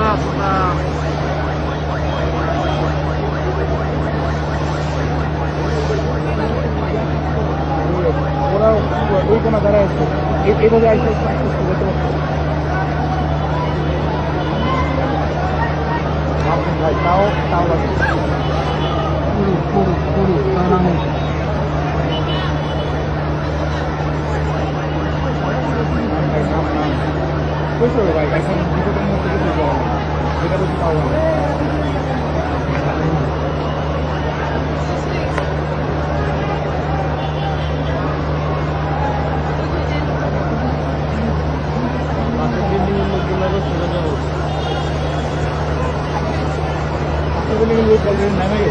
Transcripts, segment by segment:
Сюда, сюда. কোনো দাঁড়ায় আছে এই- এইভাবে আইসে সাকসেস করতে পারছে ভাই তাও তাও পুরো পুরো ভাই? এখন বিপদের মধ্যে কিছু তাও लेकिन वो चल रही नए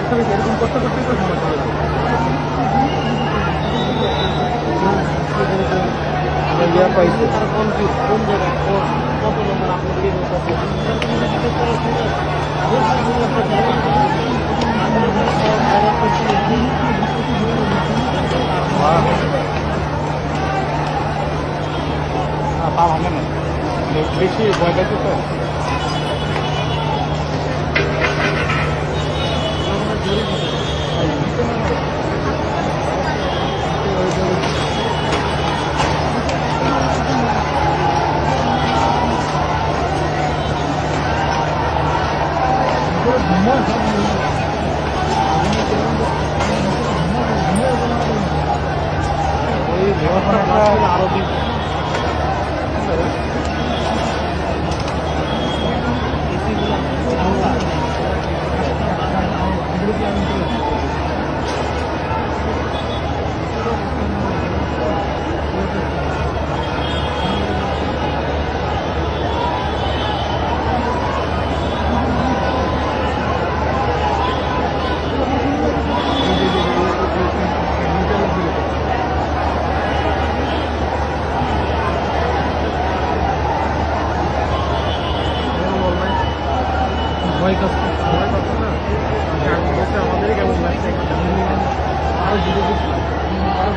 সার্ভিস এরকম করতে করতেই তো সময় চলে যাবে। পাইছে তার কোন কি কোন জায়গায় কত লোকের আপনাদের কাছে পা ভাঙে না বেশি ভয় পাইছে তো? આરોપી সবাই কাজ করছে সবাই কাজ না আমাদেরই কেমন লাগছে? আরও যুবক আরও